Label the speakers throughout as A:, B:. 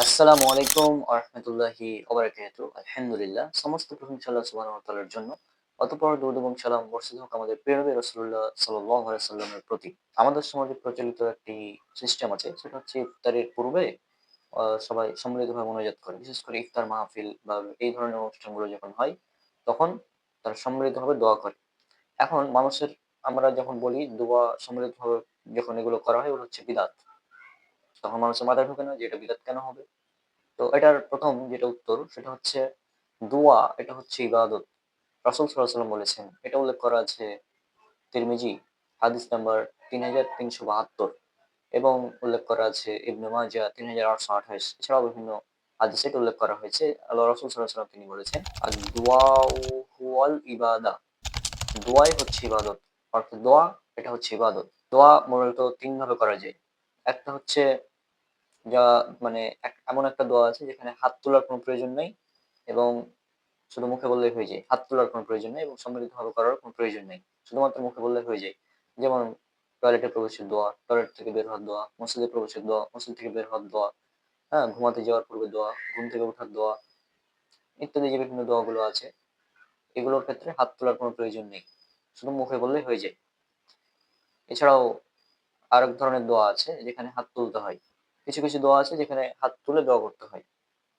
A: আসসালামু আলাইকুম আরহামতুল্লাহি ওবারাকাতু আলহামদুলিল্লাহ, সমস্ত প্রশংসা আল্লাহ সুবহানাহু জন্য। অতঃপর দরুদ এবং সালাম বর্ষিত হোক আমাদের প্রিয় নবী রাসূলুল্লাহ সাল্লাল্লাহু আলাইহি সাল্লামের প্রতি। আমাদের সমাজে প্রচলিত একটি সিস্টেম আছে, সেটা হচ্ছে ইফতারের পূর্বে সবাই সম্মিলিতভাবে মোনাজাত করে। বিশেষ করে ইফতার মাহফিল বা এই ধরনের অনুষ্ঠানগুলো যখন হয়, তখন তারা সম্মিলিতভাবে দোয়া করে। এখন মানুষের, আমরা যখন বলি, দোয়া সম্মিলিতভাবে যখন এগুলো করা হয়, ওগুলো হচ্ছে বিদাত। তখন মানুষের মাথায় ঢোকে না যে এটা বিদাত কেন হবে? তো এটার প্রথম যেটা উত্তর, সেটা হচ্ছে দোয়া, এটা হচ্ছে ইবাদত। রাসূল ওয়াসাল্লাম বলেছেন, এটা উল্লেখ করা আছে তিরমিজি, হাদিস নাম্বার তিন হাজার তিনশো বাহাত্তর এবং উল্লেখ করা আছে ইবনে মাজাহ তিন হাজার আটশো আঠাশ। এছাড়াও বিভিন্ন হাদিসে উল্লেখ করা হয়েছে। আল্লাহ রাসূল ওয়াসাল্লাম তিনি বলেছেন আর দোয়া ইবাদা। দোয়াই হচ্ছে ইবাদত, অর্থাৎ দোয়া, এটা হচ্ছে ইবাদত। দোয়া মূলত তিন ভাবে করা যায়। একটা হচ্ছে যা মানে এমন একটা দোয়া আছে যেখানে হাত তোলার কোনো প্রয়োজন নেই এবং শুধু মুখে বললেই হয়ে যায়। হাত তোলার কোনো প্রয়োজন নেই এবং সম্মিলিতভাবে করার কোনো প্রয়োজন নেই। শুধুমাত্র মুখে বললে হয়ে যায়। যেমন টয়লেটে প্রবেশের দোয়া টয়লেট থেকে বের হওয়ার দোয়া, মসজিদে প্রবেশের দোয়া, মসজিদ থেকে বের হওয়ার দোয়া হ্যাঁ ঘুমাতে যাওয়ার পূর্বে দোয়া, ঘুম থেকে ওঠার দোয়া ইত্যাদি যে বিভিন্ন দোয়াগুলো আছে, এগুলোর ক্ষেত্রে হাত তোলার কোনো প্রয়োজন নেই। শুধু মুখে বললেই হয়ে যায়। এছাড়াও আরেক ধরনের দোয়া আছে যেখানে হাত তুলতে হয়। কিছু কিছু দোয়া আছে যেখানে হাত তুলে দোয়া করতে হয়।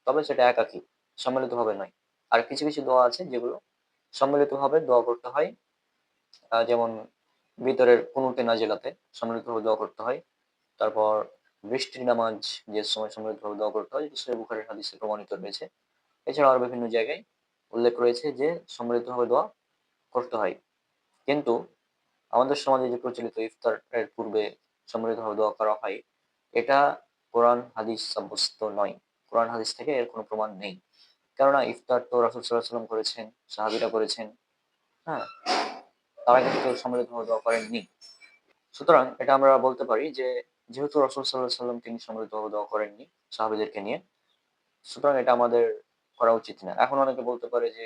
A: তবে সেটা একাকী, সম্মিলিতভাবে নয়। আর কিছু কিছু দোয়া আছে যেগুলো সম্মিলিতভাবে দোয়া করতে হয়। যেমন ভিতরের কুনুতে নাজেলাতে সম্মিলিতভাবে দোয়া করতে হয়। তারপর বৃষ্টির নামাজ যে সময় সম্মিলিতভাবে দোয়া করতে হয় সেটা বুখারের হাদিসে প্রমাণিত রয়েছে। এছাড়াও আরও বিভিন্ন জায়গায় উল্লেখ রয়েছে যে সম্মিলিতভাবে দোয়া করতে হয়। কিন্তু আমাদের সমাজে যে প্রচলিত ইফতারের পূর্বে সম্মিলিতভাবে দোয়া করা হয়, এটা কোরআন হাদিস সাব্যস্ত নয়। কোরআন হাদিস থেকে এর কোনো প্রমাণ নেই। কেননা ইফতার তো রাসুল সাল্লাহ করেছেন, সাহাবিরা করেছেন হ্যাঁ? তারা কিন্তু কেউ সম্মিলিতভাবে করেননি। সুতরাং এটা আমরা বলতে পারি যে, যেহেতু রসুল সাল্লাহ সাল্লাম তিনি সম্মিলিতভাবে দোয়া করেননি সাহাবিদেরকে নিয়ে, সুতরাং এটা আমাদের করা উচিত না। এখন অনেকে বলতে পারে যে,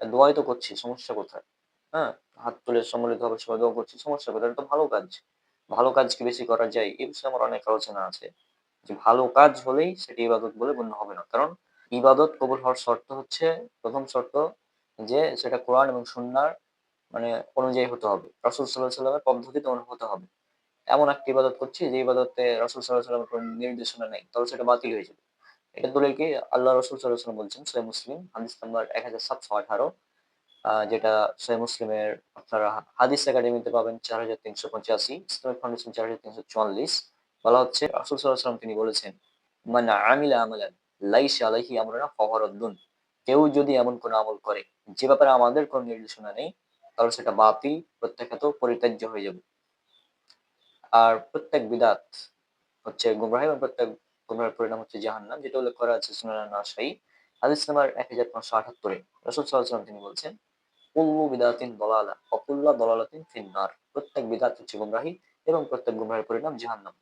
A: দোয়াই তো করছি, সমস্যা কোথায়? হ্যাঁ? হাত তুলে সম্মিলিতভাবে সবাই দোয়া করছি, সমস্যা কোথায়? এটা তো ভালো কাজ। ভালো কাজ কি বেশি করা যায় এই বিষয়ে আমার অনেক আলোচনা আছে। যে ভালো কাজ হলেই সেটি ইবাদত বলে গণ্য হবে না। কারণ ইবাদত কবুল হওয়ার শর্ত হচ্ছে, প্রথম শর্ত যে সেটা কোরআন এবং সুন্নার মানে অনুযায়ী হতে হবে। রাসূল আলাইহি সাল্লামের পদ্ধতিতে হতে হবে। এমন একটি ইবাদত করছি যে ইবাদতে রাসূল আলাইহি সাল্লামের কোনো নির্দেশনা নেই, তাহলে সেটা বাতিল হয়ে যাবে। এটা কি? আল্লাহ রসুল আলাইহি সাল্লাম বলছেন সহিহ মুসলিম, হাদিস নাম্বার এক হাজার সাতশো আঠারো যেটা সহিহ মুসলিমের আপনারা হাদিস একাডেমিতে পাবেন চার হাজার তিনশো পঁচাশি, ইসলামিক ফাউন্ডেশন চার হাজার তিনশো চুয়াল্লিশ বলা হচ্ছে, রাসূল আলাইহি তিনি বলেছেন মানে আমিলা আমরুনা ফাহুয়ারাদ্দুন কেউ যদি এমন কোনো আমল করে, যে ব্যাপারে আমাদের কোনো নির্দেশনা নেই, তাহলে সেটা বাতিল, প্রত্যাখ্যাত, পরিত্যাজ্য হয়ে যাবে। আর প্রত্যেক বিদাত হচ্ছে গুমরাহ এবং প্রত্যেক গুমরাহের পরিণাম হচ্ছে জাহান্নাম, যেটা উল্লেখ করা আছে সুনানা নাসাই হাদিস নাম্বার এক হাজার পাঁচশো আটাত্তরে। রসুল সাল্লাম তিনি বলছেন কুল্লু বিদাতিন দলালা, অকুল্লা দলালাতিন ফিন্নার প্রত্যেক বিদাত হচ্ছে গুমরাহি এবং প্রত্যেক গুমরাহের পরিণাম জাহান্নাম।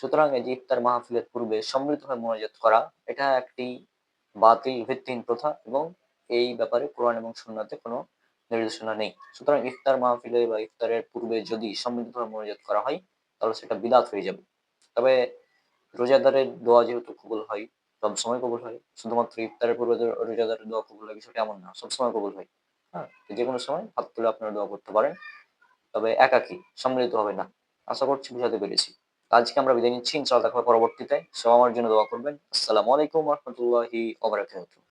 A: সুতরাং এই যে ইফতার মাহফিলের পূর্বে সম্মিলিতভাবে মোনাজাত করা, এটা একটি বাতিল ভিত্তিহীন প্রথা এবং এই ব্যাপারে কোরআন এবং সুন্নাতে কোনো নির্দেশনা নেই। সুতরাং ইফতার মাহফিলে বা ইফতারের পূর্বে যদি সম্মিলিতভাবে মোনাজাত করা হয়, তাহলে সেটা বিদাত হয়ে যাবে। তবে রোজাদারের দোয়া যেহেতু কবুল হয় সব সময় কবুল হয়, শুধুমাত্র ইফতারের পূর্বে রোজাদারের দোয়া কবুল হয়, বিষয়টা এমন না সব সময় কবুল হয়। হ্যাঁ যে কোনো সময় হাত তুলে আপনারা দোয়া করতে পারেন, তবে একাকী সম্মিলিত হবে না। আশা করছি বুঝাতে পেরেছি। আজকে আমরা বিদায় নিচ্ছি, ইনশাআল্লাহ দেখা পরবর্তীতে। সব আমার জন্য দোয়া করবেন। আসসালামু আলাইকুম রহমতুল্লাহি